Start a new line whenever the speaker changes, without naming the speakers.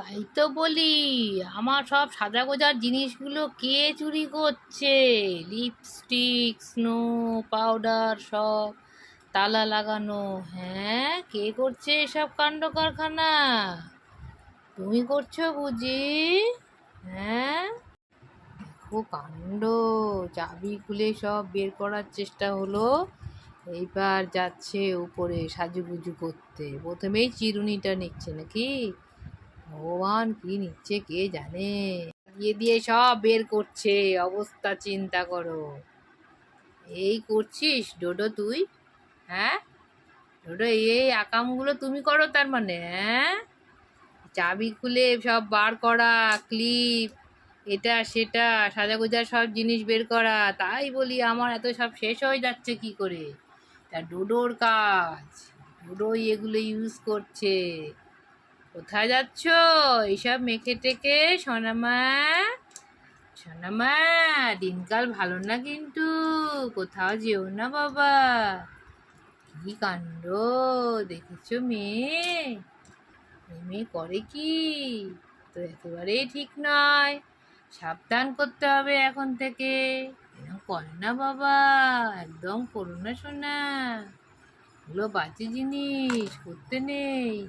তাই তো বলি, আমার সব সাজা গোজার জিনিসগুলো কে চুরি করছে? লিপস্টিক স্নো পাউডার সব, তালা লাগানো। হ্যাঁ কে করছে এসব কাণ্ড কারখানা? তুমি করছ বুঝি? হ্যাঁ? দেখো কাণ্ড, চাবি খুলে সব বের করার চেষ্টা হলো। এইবার যাচ্ছে উপরে সাজুগুজু করতে। প্রথমেই চিরুনিটা নিচ্ছে নাকি? ভগবান কি নিচ্ছে কে জানে? দিয়ে দিয়ে সব বের করছে, অবস্থা চিন্তা করো। এই করছিস? ডোডো তুই? হ্যাঁ? ডোডো, এই আকামগুলো তুমি করো তার মানে হ্যাঁ? চাবি খুলে সব বার করা, ক্লিপ, এটা, সেটা, সাজাগোজা সব জিনিস বের করা। তাই বলি আমার এত সব শেষ হয়ে যাচ্ছে কি করে? তা ডোডোর কাজ, ডোডোই এগুলো ইউজ করছে। কোথায় যাচ্ছ? এইসব মেখে টেকে সোনামা সোনামা, দিনকাল ভালো না কিন্তু। কোথাও যেও না বাবা। কি কাণ্ড? দেখেছ মেয়ে? মেয়ে করে কি? তো একেবারেই ঠিক নয়। সাবধান করতে হবে এখন থেকে। করে না বাবা? একদম করো না শোনা এগুলো বাজে জিনিস, করতে নেই।